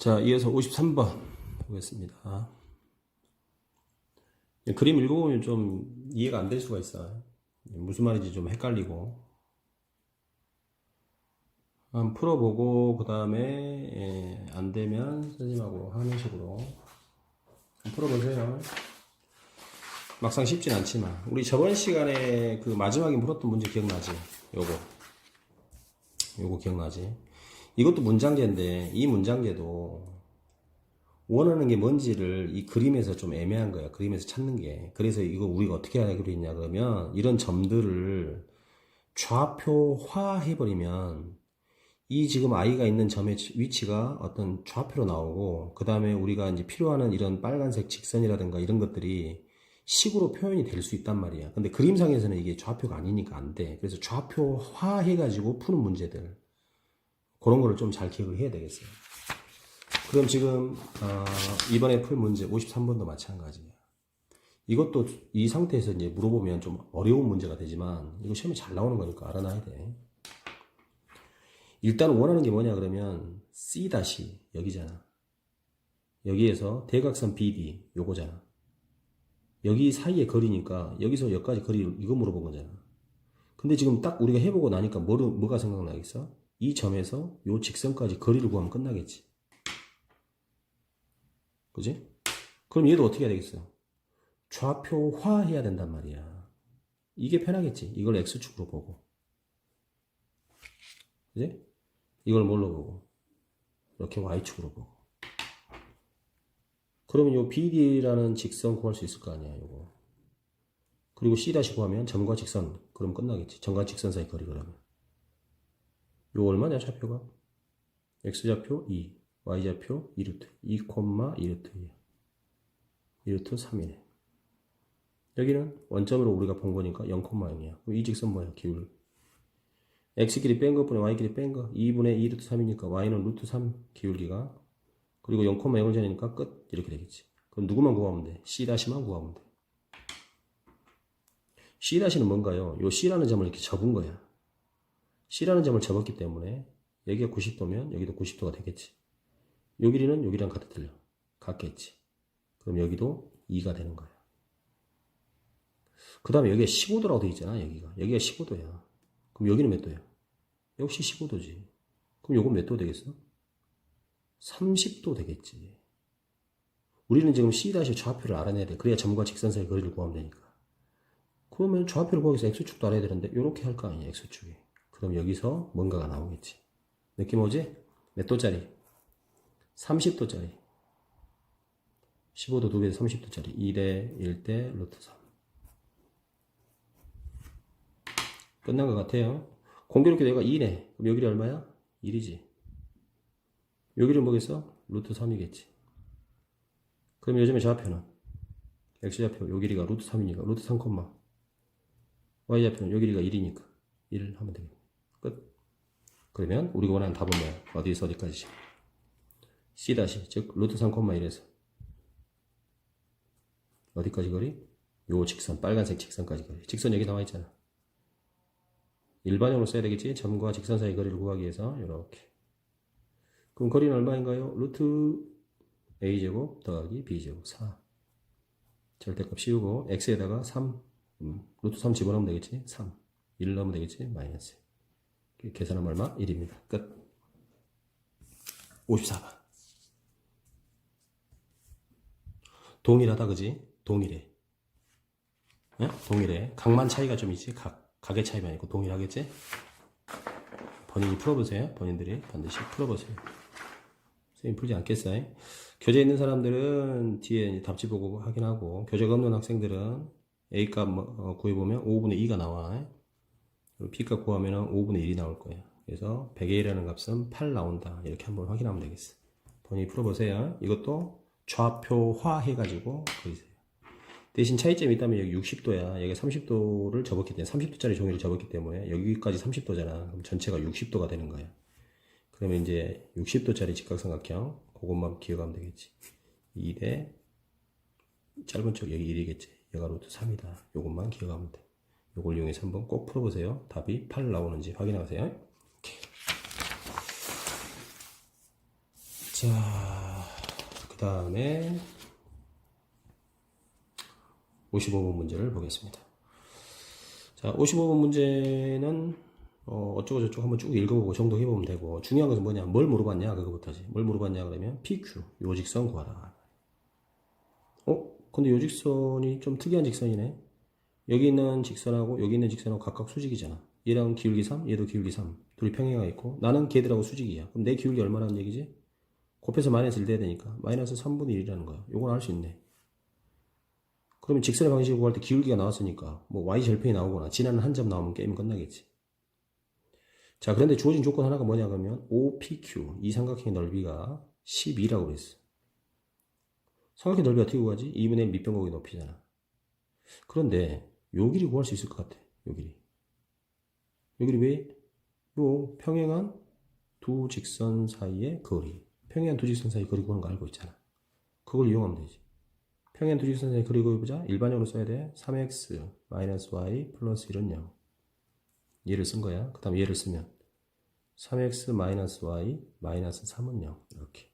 자, 이어서 53번 보겠습니다. 그림 읽어보면 좀 이해가 안 될 수가 있어요. 무슨 말인지 좀 헷갈리고. 한번 풀어보고, 그 다음에, 안 되면 선생님하고 하는 식으로. 풀어보세요. 막상 쉽진 않지만. 우리 저번 시간에 그 마지막에 물었던 문제 기억나지? 요거. 요거 기억나지? 이것도 문장제인데 이 문장제도 원하는 게 뭔지를 이 그림에서 좀 애매한 거야. 그림에서 찾는 게. 그래서 이거 우리가 어떻게 하기로 했냐 그러면 이런 점들을 좌표화 해버리면 이 지금 아이가 있는 점의 위치가 어떤 좌표로 나오고 그 다음에 우리가 이제 필요하는 이런 빨간색 직선이라든가 이런 것들이 식으로 표현이 될 수 있단 말이야. 근데 그림상에서는 이게 좌표가 아니니까 안 돼. 그래서 좌표화 해가지고 푸는 문제들. 그런 거를 좀 잘 기억을 해야 되겠어요. 그럼 지금 어, 이번에 풀 문제 53번도 마찬가지예요. 이것도 이 상태에서 이제 물어보면 좀 어려운 문제가 되지만 이거 시험에 잘 나오는 거니까 알아놔야 돼. 일단 원하는 게 뭐냐 그러면 C 다시 여기잖아. 여기에서 대각선 BD 요거잖아. 여기 사이의 거리니까 여기서 여기까지 거리를 이거 물어본 거잖아. 근데 지금 딱 우리가 해보고 나니까 뭐를, 뭐가 생각나겠어? 이 점에서 요 직선까지 거리를 구하면 끝나겠지. 그지? 그럼 얘도 어떻게 해야 되겠어? 좌표화 해야 된단 말이야. 이게 편하겠지. 이걸 X축으로 보고. 그지? 이걸 뭘로 보고? 이렇게 Y축으로 보고. 그러면 요 BD라는 직선 구할 수 있을 거 아니야, 요거. 그리고 C 다시 구하면 점과 직선. 그럼 끝나겠지. 점과 직선 사이 거리 그러면. 요 얼마냐 좌표가? x좌표 2, y좌표 2루트 2, 2루트 2 2루트 3이네. 여기는 원점으로 우리가 본 거니까 0,0이야. 그럼 이 직선 뭐야 기울? x끼리 뺀 것분에 y끼리 뺀거. 2분의 2루트 3이니까 y는 루트 3 기울기가. 그리고 0,0을 전이니까 끝. 이렇게 되겠지. 그럼 누구만 구하면 돼? c-만 구하면 돼. c-는 뭔가요? 요 c라는 점을 이렇게 접은 거야 C라는 점을 접었기 때문에 여기가 90도면 여기도 90도가 되겠지. 요 길이는 여기랑 같아 틀려. 같겠지. 그럼 여기도 2가 되는 거야. 그 다음에 여기가 15도라고 되어 있잖아, 여기가. 여기가 15도야. 그럼 여기는 몇 도야? 역시 15도지. 그럼 요건 몇 도 되겠어? 30도 되겠지. 우리는 지금 C 다시 좌표를 알아내야 돼. 그래야 점과 직선 사이 거리를 구하면 되니까. 그러면 좌표를 구하기 위해서 X축도 알아야 되는데, 이렇게 할 거 아니야, X축이. 그럼 여기서 뭔가가 나오겠지. 느낌 오지? 몇 도짜리? 30도짜리. 15도 2배에서 30도짜리. 2대 1대 루트 3. 끝난 것 같아요. 공교롭게 내가 2네. 그럼 여기는 얼마야? 1이지. 여기를 뭐겠어? 루트 3이겠지. 그럼 요즘에 좌표는? x좌표, 요 길이가 루트 3이니까 루트 3, y좌표는 요 길이가 1이니까 1 하면 되겠네. 끝. 그러면 우리가 원하는 답은 뭐야? 어디에서 어디까지? C 다시 즉 루트 3,1에서 어디까지 거리? 요 직선 빨간색 직선까지 거리. 직선 여기 나와 있잖아. 일반형으로 써야 되겠지? 점과 직선 사이 거리를 구하기 위해서 이렇게. 그럼 거리는 얼마인가요? 루트 a제곱 더하기 b제곱 4. 절대값 씌우고 x에다가 3 음, 루트 3 집어넣으면 되겠지? 3 1 넣으면 되겠지? 마이너스 계산하면 얼마? 1입니다. 끝. 54번. 동일하다, 그지? 동일해. 예? 동일해. 각만 차이가 좀 있지? 각. 각의 차이만 있고 동일하겠지? 본인이 풀어보세요. 본인들이 반드시 풀어보세요. 선생님 풀지 않겠어요? 교재 있는 사람들은 뒤에 답지 보고 확인하고, 교재가 없는 학생들은 A값 뭐, 구해보면 5분의 2가 나와. B값 구하면 5분의 1이 나올 거예요. 그래서 100의 1이라는 값은 8 나온다. 이렇게 한번 확인하면 되겠어. 본인이 풀어보세요. 이것도 좌표화 해가지고 그리세요. 대신 차이점이 있다면 여기 60도야. 여기 30도를 접었기 때문에 30도짜리 종이를 접었기 때문에 여기까지 30도잖아. 그럼 전체가 60도가 되는 거야. 그러면 이제 60도짜리 직각삼각형 그것만 기억하면 되겠지. 2대 짧은 쪽 여기 1이겠지. 여가 루트 3이다. 요것만 기억하면 돼. 요걸 이용해서 한번 꼭 풀어보세요. 답이 8 나오는지 확인하세요. 자, 그 다음에 55번 문제를 보겠습니다. 자, 55번 문제는 어, 어쩌고 저쩌고 한번 쭉 읽어보고 정독해보면 되고 중요한 것은 뭐냐? 뭘 물어봤냐? 그거부터지. 뭘 물어봤냐? 그러면 PQ, 요직선 구하라. 어? 근데 요직선이 좀 특이한 직선이네. 여기 있는 직선하고 여기 있는 직선하고 각각 수직이잖아. 얘랑 기울기 3, 얘도 기울기 3. 둘이 평행가 있고 나는 걔들하고 수직이야. 그럼 내 기울기 얼마라는 얘기지? 곱해서 마이너스 1 돼야 되니까 마이너스 3분의 1이라는 거야. 요건 알 수 있네. 그러면 직선의 방식을 구할 때 기울기가 나왔으니까 뭐 y 절편이 나오거나 지나는 한 점 나오면 게임은 끝나겠지. 자, 그런데 주어진 조건 하나가 뭐냐 그러면 OPQ 이 삼각형의 넓이가 12라고 그랬어. 삼각형 넓이 어떻게 구하지? 2분의 1 밑변곡의 높이잖아. 그런데 요 길이 구할 수 있을 것 같아. 요 길이. 요 길이 왜? 요 평행한 두 직선 사이의 거리. 평행한 두 직선 사이 거리 구하는 거 알고 있잖아. 그걸 이용하면 되지. 평행한 두 직선 사이 거리 구해보자. 일반적으로 써야 돼. 3x 마이너스 y 플러스 1은 0. 얘를 쓴 거야. 그 다음 얘를 쓰면 3x 마이너스 y 마이너스 3은 0. 이렇게.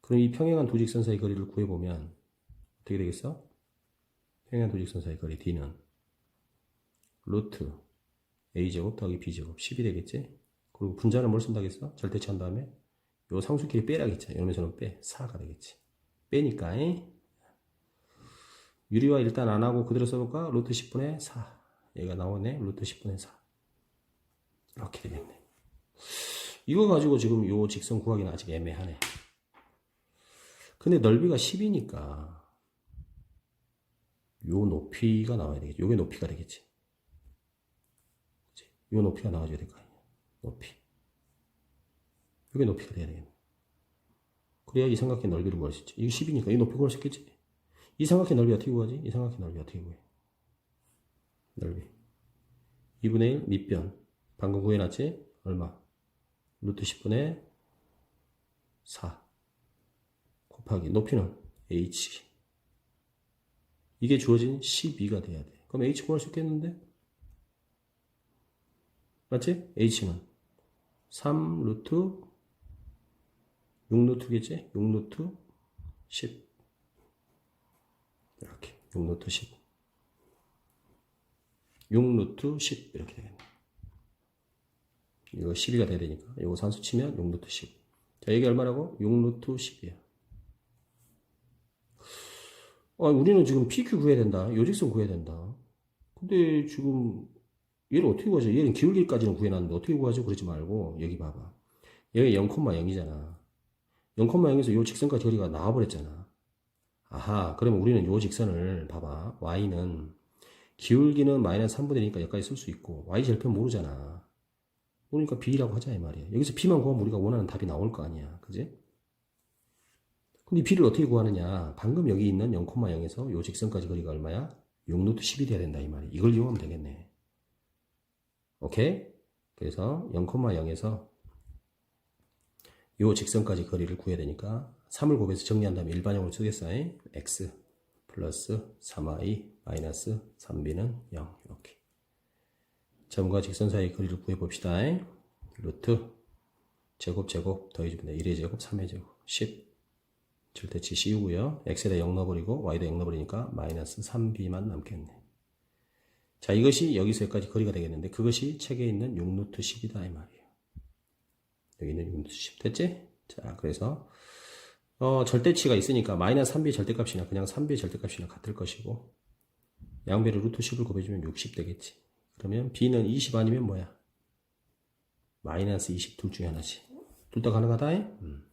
그럼 이 평행한 두 직선 사이 거리를 구해보면 어떻게 되겠어? 평행한 두 직선 사이 거리 d는 루트 a제곱 더하기 b제곱 10이 되겠지? 그리고 분자는 뭘 쓴다겠어? 절대치 한 다음에 요 상수끼리 빼라겠지. 이러면서는 빼. 4가 되겠지. 빼니까 이 유리화 일단 안 하고 그대로 써볼까? 루트 10분의 4 얘가 나오네. 루트 10분의 4 이렇게 되겠네. 이거 가지고 지금 요 직선 구하기는 아직 애매하네. 근데 넓이가 10이니까 요 높이가 나와야 되겠지. 요게 높이가 되겠지. 요 높이가 나와줘야 될 거 아니야. 높이. 요게 높이가 돼야 되겠네. 그래야 이 삼각형 넓이를 구할 수 있지. 이게 10이니까 이 높이 구할 수 있겠지. 이 삼각형 넓이 어떻게 구하지? 이 삼각형 넓이 어떻게 구해? 넓이. 2분의 1 밑변. 방금 구해놨지? 얼마? 루트 10분의 4. 곱하기 높이는 h. 이게 주어진 12가 돼야 돼. 그럼 h 구할 수 있겠는데? 맞지? h는 3 루트 6 루트겠지? 6 루트 10 이렇게 6 루트 10 6 루트 10 이렇게 되겠네. 이거 12가 돼야 되니까 이거 산수 치면 6 루트 10. 자 이게 얼마라고? 6 루트 10이야. 아, 우리는 지금 PQ 구해야 된다. 요직선 구해야 된다. 근데 지금 얘를 어떻게 구하죠? 얘는 기울기까지는 구해놨는데 어떻게 구하죠? 그러지 말고 여기 봐봐. 여기 0,0이잖아. 0,0에서 요 직선까지 거리가 나와버렸잖아. 아하, 그러면 우리는 요 직선을 봐봐. y는 기울기는 마이너스 3분의 1이니까 여기까지 쓸 수 있고 y 절편 모르잖아. 그러니까 b라고 하자 이 말이야. 여기서 b만 구하면 우리가 원하는 답이 나올 거 아니야. 그지? 근데 b를 어떻게 구하느냐? 방금 여기 있는 0,0에서 요 직선까지 거리가 얼마야? 6루트 10이 돼야 된다 이 말이야. 이걸 이용하면 되겠네. 오케이? 그래서 0,0에서 요 직선까지 거리를 구해야 되니까 3을 곱해서 정리한 다음에 일반형으로 쓰겠어. x 플러스 3y 마이너스 3b는 0 이렇게. 점과 직선 사이의 거리를 구해봅시다. 루트 제곱 제곱 더해주면 1의 제곱 3의 제곱 10 절대치 씌우고요. x에다 0 넣어버리고 y에다 0 넣어버리니까 마이너스 3b만 남겠네. 자 이것이 여기서 여기까지 거리가 되겠는데 그것이 책에 있는 6루트 10이다 이 말이에요. 여기 있는 6루트 10 됐지? 자 그래서 어, 절대치가 있으니까 마이너스 3b의 절대값이나 그냥 3b의 절대값이나 같을 것이고 양배를 루트 10을 곱해주면 60 되겠지. 그러면 b는 20 아니면 뭐야? 마이너스 20 둘 중에 하나지. 둘 다 가능하다? 음.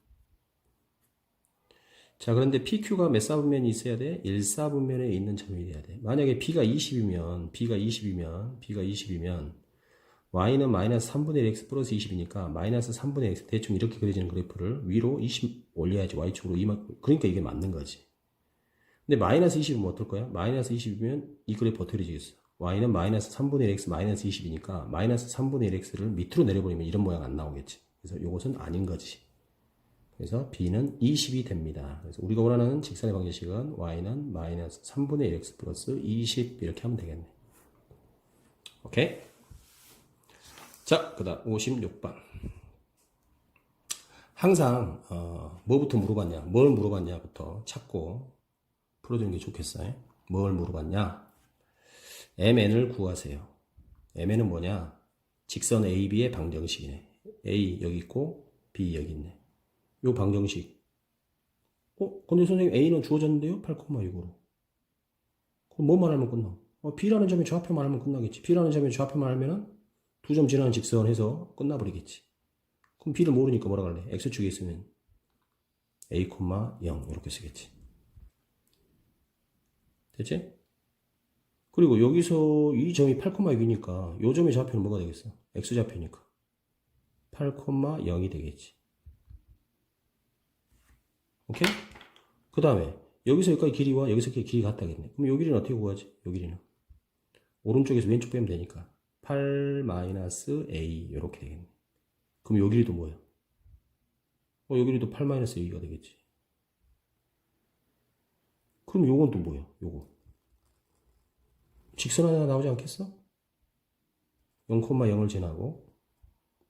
자, 그런데 PQ가 몇 사분면이 있어야 돼? 1사분면에 있는 점이 돼야 돼. 만약에 B가 20이면, B가 20이면, B가 20이면, Y는 마이너스 3분의 1 X 플러스 20이니까, 마이너스 3분의 X, 대충 이렇게 그려지는 그래프를 위로 20 올려야지, Y축으로 이만, 그러니까 이게 맞는 거지. 근데 마이너스 20이면 어떨 거야? 마이너스 20이면 이 그래프 어떻게 그려지겠어? Y는 마이너스 3분의 1 X 마이너스 20이니까, 마이너스 3분의 1 X를 밑으로 내려버리면 이런 모양 안 나오겠지. 그래서 이것은 아닌 거지. 그래서 b는 20이 됩니다. 그래서 우리가 원하는 직선의 방정식은 y는 마이너스 3분의 1x 플러스 20 이렇게 하면 되겠네. 오케이? 자, 그 다음 56번. 항상 어, 뭐부터 물어봤냐, 뭘 물어봤냐부터 찾고 풀어주는 게 좋겠어요. 뭘 물어봤냐? MN을 구하세요. MN은 뭐냐? 직선 AB의 방정식이네. A 여기 있고 B 여기 있네. 요 방정식. 어? 근데 선생님 A는 주어졌는데요? 8,6으로. 그럼 뭐만 하면 끝나? 어, B라는 점의 좌표만 하면 끝나겠지. B라는 점의 좌표만 하면은 두 점 지나는 직선 해서 끝나버리겠지. 그럼 B를 모르니까 뭐라 그래? X축에 있으면 A, 0 이렇게 쓰겠지. 됐지? 그리고 여기서 이 점이 8,6이니까 이 점의 좌표는 뭐가 되겠어? X좌표니까 8,0이 되겠지. 오케이? 그 다음에 여기서 여기까지 길이와 여기서 이렇게 길이 같다겠네. 그럼 요 길이는 어떻게 구하지? 요 길이는 오른쪽에서 왼쪽 빼면 되니까 8-a 이렇게 되겠네. 그럼 요 길이도 뭐야? 어, 요 길이도 8-a가 되겠지. 그럼 요건 또 뭐야? 요거. 직선 하나 나오지 않겠어? 0,0을 지나고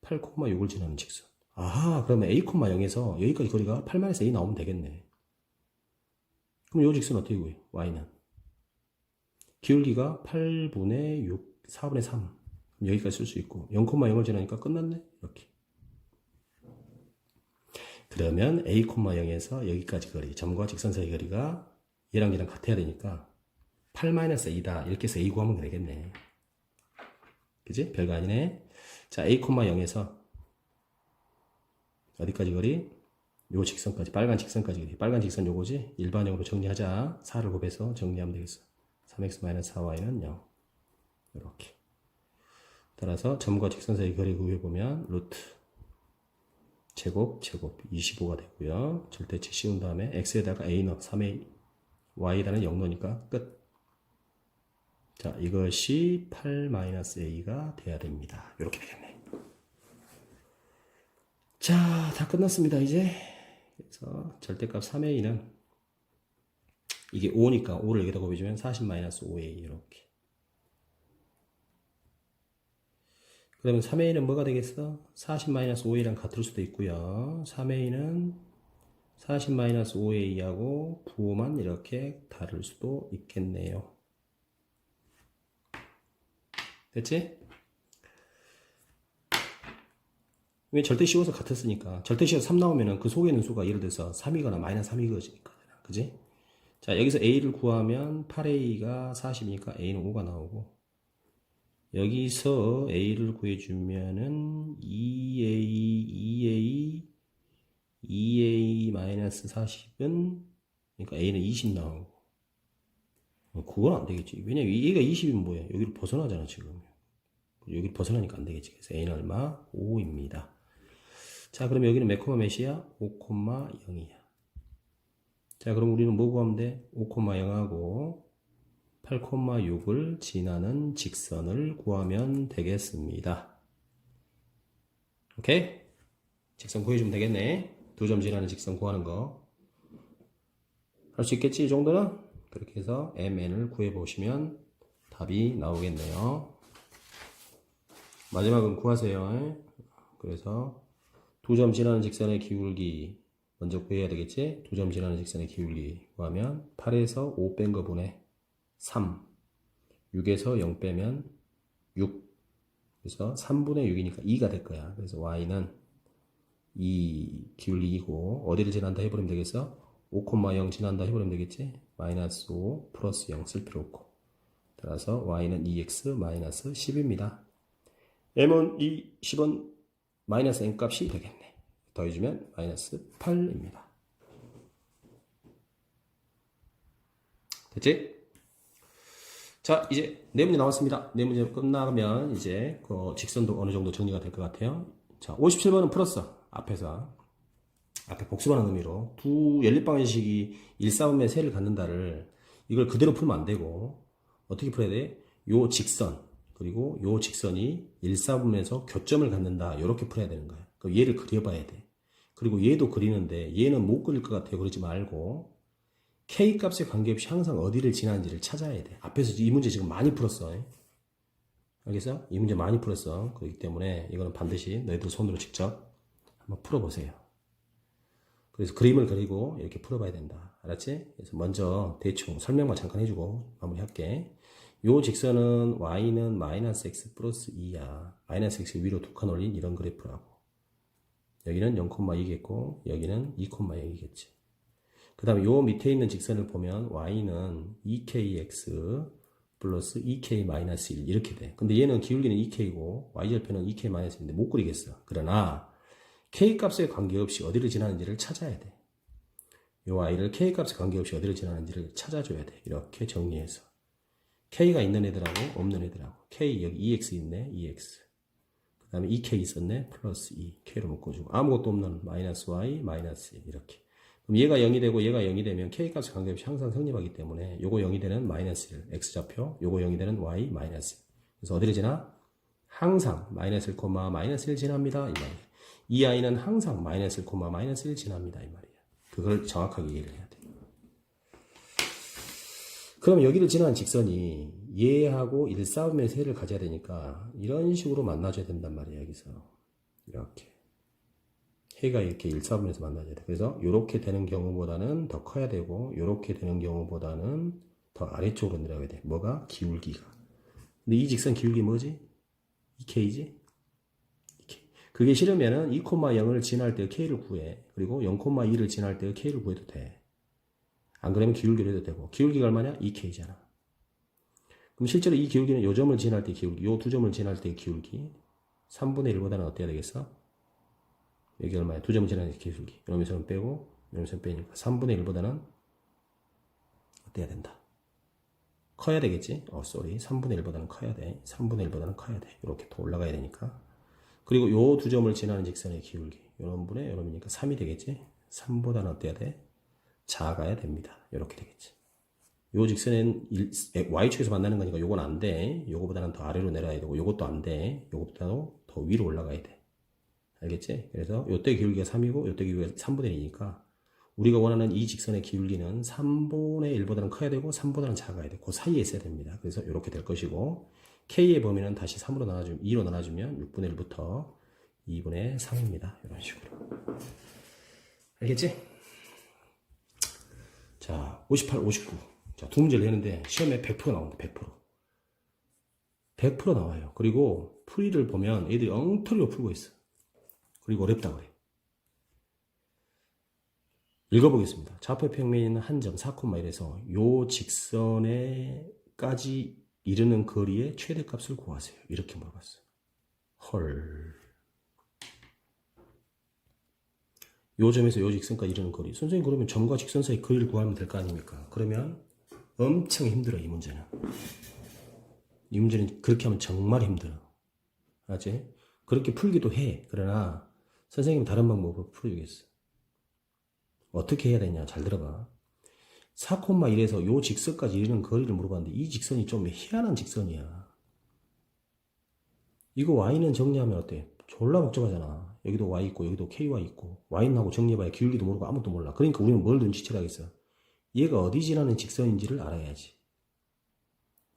8,6을 지나는 직선. 아하, 그러면 a,0에서 여기까지 거리가 8-a 나오면 되겠네. 그럼 요 직선 어떻게 구해? y는 기울기가 8분의 6, 4분의 3. 그럼 여기까지 쓸 수 있고 0,0을 지나니까 끝났네. 이렇게. 그러면 a,0에서 여기까지 거리, 점과 직선 사이 거리가 얘랑 얘랑 같아야 되니까 8-a다. 이렇게 해서 a 구하면 되겠네. 그지? 별거 아니네. 자, a,0에서 어디까지 거리? 요 직선까지, 빨간 직선까지 거리. 빨간 직선 요거지? 일반형으로 정리하자. 4를 곱해서 정리하면 되겠어. 3x-4y는 0. 이렇게. 따라서 점과 직선 사이 거리 구해 보면 루트 제곱 제곱 25가 되고요. 절대치 씌운 다음에 x에다가 a 넣어 3a y에다는 0 넣으니까 끝. 자, 이것이 8-a가 돼야 됩니다. 이렇게 되겠네. 자, 다 끝났습니다, 이제. 그래서 절대값 3a는 이게 5니까 5를 여기다 곱해주면 40-5a 이렇게. 그러면 3a는 뭐가 되겠어? 40-5a랑 같을 수도 있고요. 3a는 40-5a하고 부호만 이렇게 다를 수도 있겠네요. 됐지? 왜 절대 씌워서 같았으니까. 절대 씌워서 3 나오면은 그 속에 있는 수가 예를 들어서 3이거나 마이너스 3이거니까. 그지? 자 여기서 a를 구하면 8a가 40이니까 a는 5가 나오고 여기서 a를 구해주면은 2a 2a 2a 마이너스 40은 그러니까 a는 20 나오고. 어, 그건 안 되겠지. 왜냐면 얘가 20이면 뭐야? 여기를 벗어나잖아 지금. 여기를 벗어나니까 안 되겠지. 그래서 a는 얼마? 5입니다 자 그럼 여기는 몇 코마 몇이야? 5,0이야. 자 그럼 우리는 뭐 구하면 돼? 5,0하고 8,6을 지나는 직선을 구하면 되겠습니다. 오케이? 직선 구해주면 되겠네. 두 점 지나는 직선 구하는 거. 할 수 있겠지 이 정도는? 그렇게 해서 MN을 구해보시면 답이 나오겠네요. 마지막은 구하세요. 그래서 두 점 지나는 직선의 기울기 먼저 구해야 되겠지? 두 점 지나는 직선의 기울기 구하면 8에서 5 뺀 거 분의 3 6에서 0 빼면 6 그래서 3분의 6이니까 2가 될 거야. 그래서 y는 2 기울기이고 어디를 지난다 해버리면 되겠어? 5,0 지난다 해버리면 되겠지? 마이너스 5 플러스 0 쓸 필요 없고 따라서 y는 2x 마이너스 10입니다. m은 이 10은 마이너스 n 값이 되겠네. 더해주면 마이너스 8입니다. 됐지? 자, 이제 네 문제 나왔습니다. 네 문제 끝나면 이제 그 직선도 어느 정도 정리가 될 것 같아요. 자, 57번은 풀었어. 앞에서. 앞에 복습하는 의미로 두 연립방정식이 1사분의 세를 갖는다를 이걸 그대로 풀면 안 되고 어떻게 풀어야 돼? 요 직선 그리고 요 직선이 1사분에서 교점을 갖는다 이렇게 풀어야 되는 거야. 그 얘를 그려봐야 돼. 그리고 얘도 그리는데 얘는 못 그릴 것 같아요. 그러지 말고 k 값에 관계없이 항상 어디를 지나는지를 찾아야 돼. 앞에서 이 문제 지금 많이 풀었어. 알겠어? 이 문제 많이 풀었어. 그렇기 때문에 이거는 반드시 너희들 손으로 직접 한번 풀어보세요. 그래서 그림을 그리고 이렇게 풀어봐야 된다. 알았지? 그래서 먼저 대충 설명만 잠깐 해주고 마무리할게. 요 직선은 y는 마이너스 x 플러스 2야. 마이너스 x 위로 두 칸 올린 이런 그래프라고. 여기는 0,2겠고 여기는 2,0이겠지. 그 다음에 요 밑에 있는 직선을 보면 y는 2kx 플러스 2k 마이너스 1 이렇게 돼. 근데 얘는 기울기는 2k고 y절편은 2k 마이너스 1인데 못 그리겠어. 그러나 k 값에 관계없이 어디를 지나는지를 찾아야 돼. 요 y를 k 값에 관계없이 어디를 지나는지를 찾아줘야 돼. 이렇게 정리해서 k가 있는 애들하고 없는 애들하고 k 여기 2x 있네 2x 그 다음에 2k 있었네. 플러스 2 k로 묶어주고 아무것도 없는 마이너스 y 마이너스 1 이렇게. 그럼 얘가 0이 되고 얘가 0이 되면 k 값에 관계없이 항상 성립하기 때문에 요거 0이 되는 마이너스 1 x 좌표 요거 0이 되는 y 마이너스 1 그래서 어디를 지나? 항상 마이너스 1, 마이너스 1 지납니다 이 말이야 이 아이는 항상 마이너스 1, 마이너스 1 지납니다 이 말이야 그걸 정확하게 이해를 해야 돼 그럼 여기를 지나는 직선이 얘하고 일사분면에서 해를 가져야 되니까 이런 식으로 만나줘야 된단 말이야 여기서. 이렇게. 해가 이렇게 일사분면에서 만나줘야 돼. 그래서 이렇게 되는 경우보다는 더 커야 되고 이렇게 되는 경우보다는 더 아래쪽으로 내려가야 돼. 뭐가? 기울기가. 근데 이 직선 기울기 뭐지? 2k지? 그게 싫으면은 2,0을 지날 때 k를 구해. 그리고 0,2를 지날 때 k를 구해도 돼. 안 그러면 기울기로 해도 되고. 기울기가 얼마냐? 2k잖아. 그럼 실제로 이 기울기는 요 점을 지날 때 기울기, 요 두 점을 지날 때 기울기 3분의 1보다는 어때야 되겠어? 여기 얼마야? 두 점을 지나는 기울기. 이러면서는 빼고 이러면서는 빼니까 3분의 1보다는 어때야 된다? 커야 되겠지? 어, 쏘리. 3분의 1보다는 커야 돼. 3분의 1보다는 커야 돼. 이렇게 더 올라가야 되니까. 그리고 요 두 점을 지나는 직선의 기울기. 요런 분의 요런이니까 3이 되겠지? 3보다는 어때야 돼? 작아야 됩니다. 이렇게 되겠지. 요 직선은 일- y축에서 만나는 거니까 요건 안 돼. 요거보다는 더 아래로 내려야 되고 요것도 안 돼. 요것보다도 더 위로 올라가야 돼. 알겠지? 그래서 요때 기울기가 3이고 요때 기울기가 3분의 1이니까 우리가 원하는 이 직선의 기울기는 3분의 1보다는 커야 되고 3보다는 작아야 돼. 그 사이에 있어야 됩니다. 그래서 이렇게 될 것이고 k의 범위는 다시 3으로 나눠주면 2로 나눠주면 6분의 1부터 2분의 3입니다. 이런 식으로. 알겠지? 자, 58, 59. 자, 두 문제를 내는데 시험에 100% 나옵니다. 100%. 100% 나와요. 그리고 풀이를 보면 애들이 엉터리로 풀고 있어. 그리고 어렵다 그래. 읽어보겠습니다. 좌표 평면에 있는 한점 4,1에서 요 직선에까지 이르는 거리의 최대값을 구하세요. 이렇게 물어봤어요. 헐. 요 점에서 요 직선까지 이르는 거리. 선생님 그러면 점과 직선 사이 거리를 구하면 될 거 아닙니까? 그러면 엄청 힘들어 이 문제는. 이 문제는 그렇게 하면 정말 힘들어. 알지? 그렇게 풀기도 해. 그러나 선생님 다른 방법으로 풀어주겠어. 어떻게 해야 되냐? 잘 들어봐. 4,1에서 요 직선까지 이르는 거리를 물어봤는데 이 직선이 좀 희한한 직선이야. 이거 y는 정리하면 어때? 졸라 복잡하잖아. 여기도 y 있고 여기도 ky 있고 y는 하고 정리해봐야 기울기도 모르고 아무것도 몰라. 그러니까 우리는 뭘 눈치채라 겠어. 얘가 어디 지나는 직선인지를 알아야지.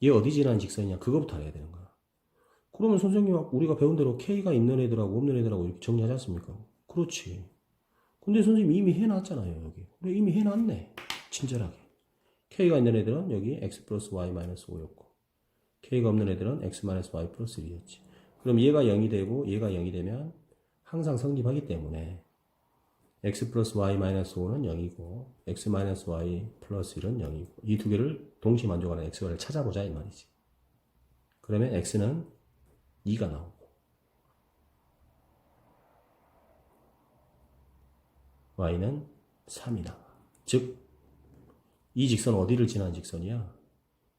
얘 어디 지나는 직선이냐 그거부터 알아야 되는 거야. 그러면 선생님 우리가 배운 대로 k가 있는 애들하고 없는 애들하고 이렇게 정리하지 않습니까? 그렇지. 근데 선생님 이미 해놨잖아요 여기. 그래 이미 해놨네. 친절하게. k가 있는 애들은 여기 x 플러스 y 마이너스 5였고 k가 없는 애들은 x 마이너스 y 플러스 1이었지. 그럼 얘가 0이 되고 얘가 0이 되면 항상 성립하기 때문에 x 플러스 y 마이너스 5는 0이고 x 마이너스 y 플러스 1은 0이고 이 두 개를 동시에 만족하는 x를 찾아보자 이 말이지. 그러면 x는 2가 나오고 y는 3이 나와. 즉, 이 직선 어디를 지나는 직선이야?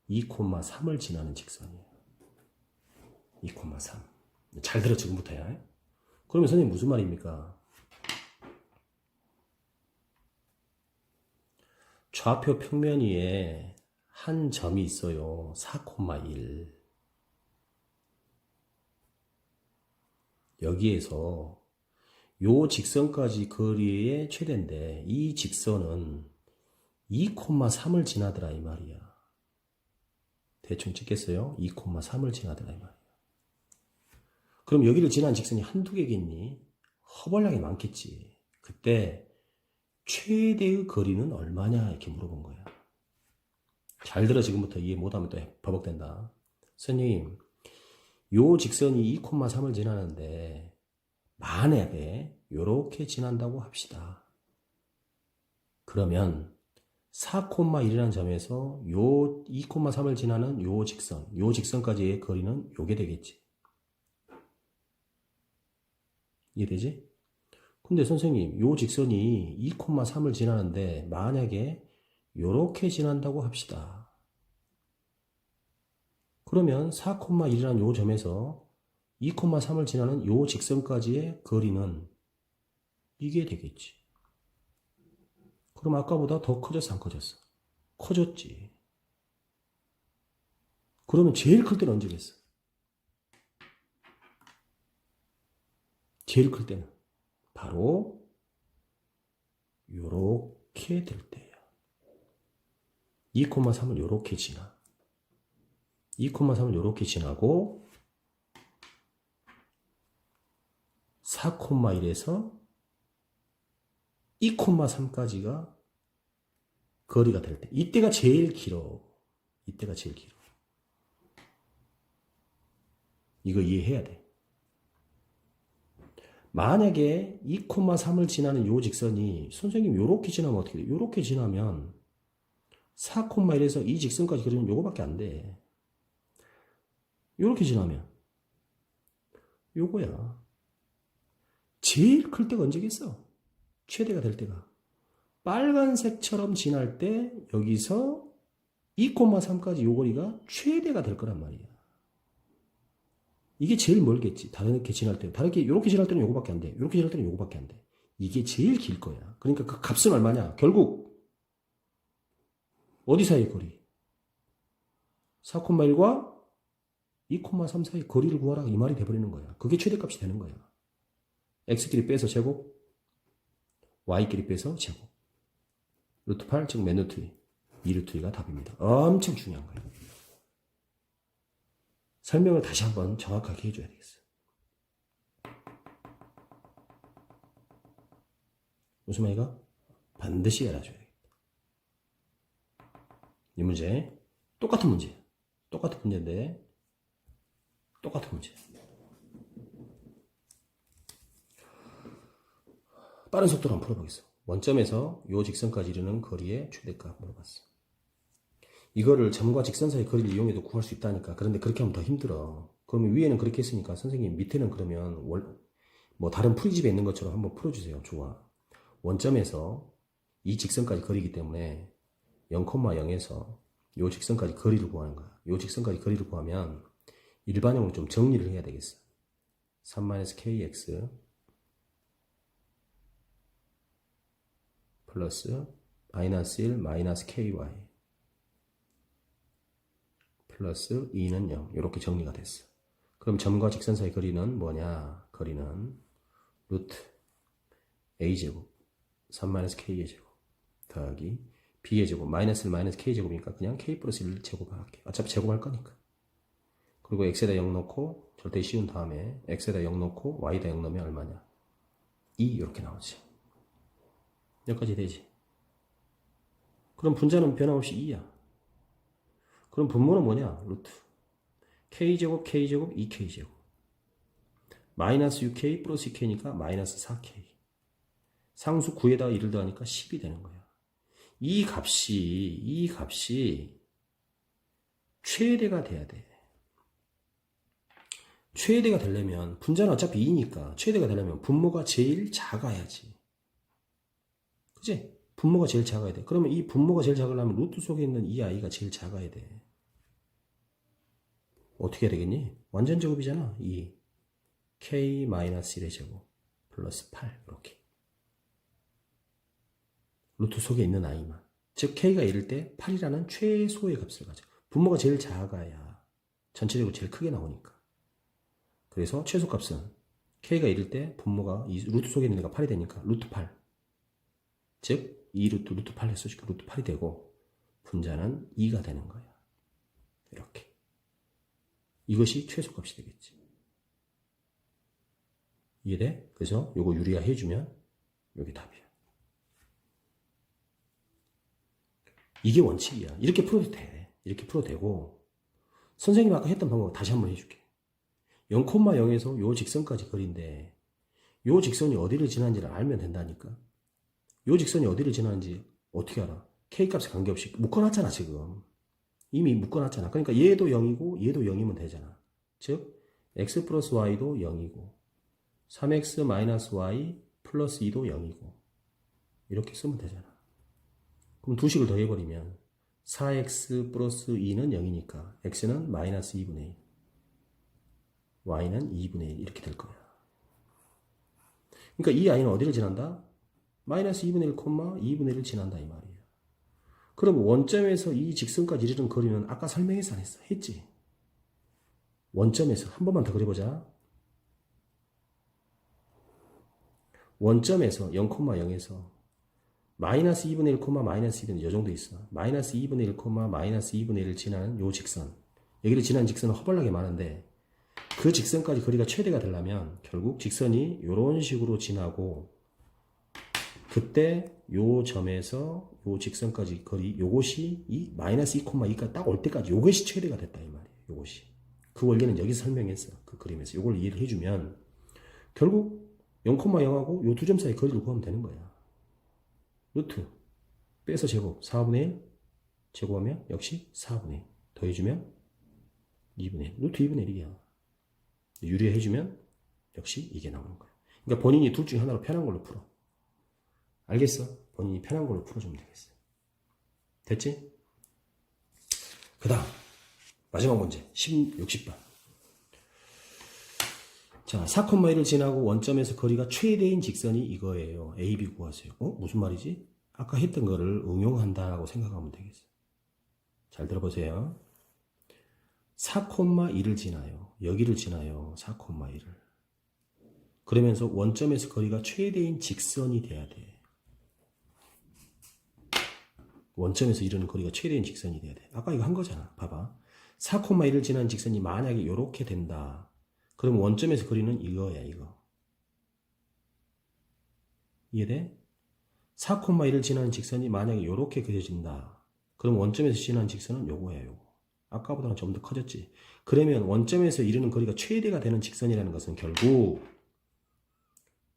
2,3을 지나는 직선이야. 2,3. 잘 들어 지금부터야. 그러면 선생님 무슨 말입니까? 좌표 평면 위에 한 점이 있어요. 4,1. 여기에서 요 직선까지 거리의 최대인데 이 직선은 2,3을 지나더라 이 말이야. 대충 찍겠어요? 2,3을 지나더라 이 말이야. 그럼 여기를 지난 직선이 한두 개겠니? 허벌나게 많겠지. 그때 최대의 거리는 얼마냐 이렇게 물어본 거야. 잘 들어 지금부터 이해 못하면 또 버벅된다. 선생님, 요 직선이 2,3을 지나는데 만약에 요렇게 지난다고 합시다. 그러면 4,1이라는 점에서 요 2,3을 지나는 요 직선, 요 직선까지의 거리는 요게 되겠지. 이해되지? 근데 선생님, 요 직선이 2,3을 지나는데 만약에 요렇게 지난다고 합시다. 그러면 4,1이라는 요 점에서 2,3을 지나는 요 직선까지의 거리는 이게 되겠지. 그럼 아까보다 더 커졌어, 안 커졌어? 커졌지. 그러면 제일 클 때는 언제겠어? 제일 클 때는 바로 요렇게 될 때야. 2,3을 요렇게 지나. 2,3을 요렇게 지나고 4,1에서 2,3까지가 거리가 될 때. 이때가 제일 길어. 이때가 제일 길어. 이거 이해해야 돼. 만약에 2,3을 지나는 요 직선이 선생님 요렇게 지나면 어떻게 돼? 요렇게 지나면 4,1에서 이 직선까지 그리면 요거밖에 안 돼. 요렇게 지나면 요거야. 제일 클 때가 언제겠어? 최대가 될 때가. 빨간색처럼 지날 때 여기서 2,3까지 요 거리가 최대가 될 거란 말이야. 이게 제일 멀겠지. 다르게 지날 때. 다르게, 요렇게 지날 때는 요거밖에 안 돼. 요렇게 지날 때는 요거밖에 안 돼. 이게 제일 길 거야. 그러니까 그 값은 얼마냐? 결국, 어디 사이의 거리? 4,1과 2,3 사이 거리를 구하라. 이 말이 돼버리는 거야. 그게 최대값이 되는 거야. x끼리 빼서 제곱, y끼리 빼서 제곱. 루트 8, 즉 맨 루트 2. 2루트 2가 답입니다. 엄청 중요한 거예요. 설명을 다시 한번 정확하게 해줘야 되겠어. 무슨 말이가? 반드시 알아줘야 겠다. 이 문제, 똑같은 문제. 똑같은 문제인데, 똑같은 문제. 빠른 속도로 한번 풀어보겠어. 원점에서 요 직선까지 이르는 거리의 최대값 물어봤어. 이거를 점과 직선 사이 거리를 이용해도 구할 수 있다니까. 그런데 그렇게 하면 더 힘들어. 그러면 위에는 그렇게 했으니까 선생님 밑에는 그러면 월, 뭐 다른 풀이집에 있는 것처럼 한번 풀어주세요. 좋아. 원점에서 이 직선까지 거리이기 때문에 0,0에서 요 직선까지 거리를 구하는 거야. 요 직선까지 거리를 구하면 일반형으로 좀 정리를 해야 되겠어. 3-kx 플러스 마이너스 1 마이너스 ky 플러스 2는 0 이렇게 정리가 됐어. 그럼 점과 직선 사이 거리는 뭐냐? 거리는 루트 a제곱 3-k의 제곱 더하기 b의 제곱 마이너스 1 마이너스 k 제곱이니까 그냥 k 플러스 1 제곱할게. 어차피 제곱할 거니까. 그리고 x에다 0 넣고 절대 씌운 다음에 x에다 0 넣고 y에다 0 넣으면 얼마냐? 2 이렇게 나오지. 여기까지 되지. 그럼 분자는 변함없이 2야. 그럼 분모는 뭐냐? 루트. k제곱, k제곱, 2k제곱. 마이너스 6k 플러스 2k니까 마이너스 4k. 상수 9에다가 1을 더하니까 10이 되는 거야. 이 값이, 이 값이 최대가 돼야 돼. 최대가 되려면, 분자는 어차피 2니까 최대가 되려면 분모가 제일 작아야지. 그지? 분모가 제일 작아야 돼. 그러면 이 분모가 제일 작으려면 루트 속에 있는 이 아이가 제일 작아야 돼. 어떻게 되겠니? 완전 제곱이잖아. 2. k-1의 제곱 플러스 8 이렇게. 루트 속에 있는 아이만. 즉 k가 이럴 때 8이라는 최소의 값을 가져. 분모가 제일 작아야 전체적으로 제일 크게 나오니까. 그래서 최소값은 k가 이럴 때 분모가 이 루트 속에 있는 애가 8이 되니까 루트 8. 즉 2루트 루트 8 했으니까 루트 8이 되고 분자는 2가 되는 거야. 이렇게. 이것이 최소값이 되겠지. 이해돼? 그래서 요거 유리화 해주면 여기 답이야. 이게 원칙이야. 이렇게 풀어도 돼. 이렇게 풀어도 되고 선생님 아까 했던 방법 다시 한번 해줄게. 0,0에서 요 직선까지 거리인데 요 직선이 어디를 지나는지를 알면 된다니까. 요 직선이 어디를 지나는지 어떻게 알아? K값에 관계없이 묶어놨잖아 지금. 이미 묶어놨잖아. 그러니까 얘도 0이고 얘도 0이면 되잖아. 즉 x 플러스 y도 0이고 3x 마이너스 y 플러스 2도 0이고 이렇게 쓰면 되잖아. 그럼 두 식을 더해버리면 4x 플러스 2는 0이니까 x는 마이너스 2분의 1 y는 2분의 1 이렇게 될 거야. 그러니까 이 i는 어디를 지난다? 마이너스 2분의 1, 2분의 1을 지난다 이 말이야. 그럼 원점에서 이 직선까지 이르는 거리는 아까 설명했어 안 했어? 했지. 원점에서 한 번만 더 그려보자. 원점에서 0,0에서 마이너스 2분의 1, 마이너스 2분의 1, 이 정도 있어. 마이너스 2분의 1, 마이너스 2분의 1을 지나는 요 직선. 여기를 지나는 직선은 허벌나게 많은데 그 직선까지 거리가 최대가 되려면 결국 직선이 이런 식으로 지나고 그때 요 점에서 요 직선까지 거리 요것이 이 마이너스 2,2가 딱 올 때까지 요것이 최대가 됐다 이 말이에요. 요것이. 그 원리는 여기서 설명했어. 그 그림에서. 요걸 이해를 해주면 결국 0,0하고 요 두 점 사이 거리를 구하면 되는 거야. 루트 빼서 제곱 4분의 1 제곱하면 역시 4분의 1 더해주면 2분의 1 루트 2분의 1이야. 유리해주면 역시 이게 나오는 거야. 그러니까 본인이 둘 중에 하나로 편한 걸로 풀어. 알겠어? 본인이 편한 걸로 풀어주면 되겠어. 됐지? 그 다음 마지막 문제 10, 60번 자 4,1을 지나고 원점에서 거리가 최대인 직선이 이거예요. A, B 구하세요. 어? 무슨 말이지? 아까 했던 거를 응용한다라고 생각하면 되겠어. 잘 들어보세요. 4,1을 지나요. 여기를 지나요. 4,1을. 그러면서 원점에서 거리가 최대인 직선이 돼야 돼. 원점에서 이르는 거리가 최대인 직선이 돼야 돼. 아까 이거 한 거잖아. 봐봐. 4,1을 지난 직선이 만약에 이렇게 된다. 그럼 원점에서 거리는 이거야, 이거. 이해돼? 4,1을 지나는 직선이 만약에 이렇게 그려진다. 그럼 원점에서 지나는 직선은 요거야, 요거. 아까보다는 좀 더 커졌지. 그러면 원점에서 이르는 거리가 최대가 되는 직선이라는 것은 결국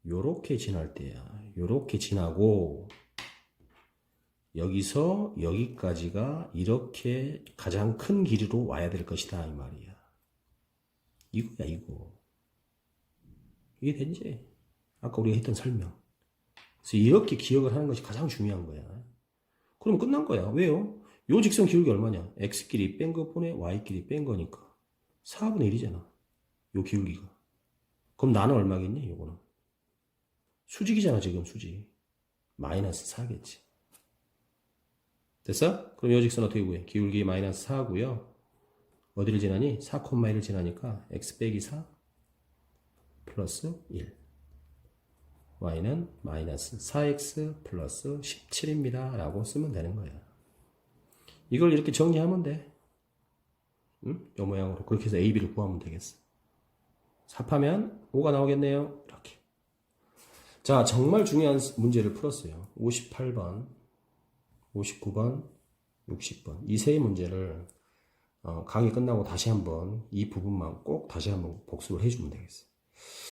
요렇게 지날 때야. 요렇게 지나고 여기서 여기까지가 이렇게 가장 큰 길이로 와야 될 것이다 이 말이야. 이거야 이거. 이게 된지. 아까 우리가 했던 설명. 그래서 이렇게 기억을 하는 것이 가장 중요한 거야. 그럼 끝난 거야. 왜요? 요 직선 기울기 얼마냐? x끼리 뺀 것분에 y끼리 뺀 거니까 4분의 1이잖아. 요 기울기가. 그럼 나는 얼마겠니? 요거는. 수직이잖아 지금 수직. 마이너스 4겠지. 됐어? 그럼 요 직선 어떻게 구해? 기울기 마이너스 4고요. 어디를 지나니? 4,1을 지나니까 x 빼기 4 플러스 1. y는 마이너스 4x 플러스 17입니다. 라고 쓰면 되는 거야. 이걸 이렇게 정리하면 돼. 응? 요 모양으로. 그렇게 해서 a, b를 구하면 되겠어. 삽하면 5가 나오겠네요. 이렇게. 자, 정말 중요한 문제를 풀었어요. 58번, 59번, 60번. 이 세 문제를 어, 강의 끝나고 다시 한번 이 부분만 꼭 다시 한번 복습을 해주면 되겠어요.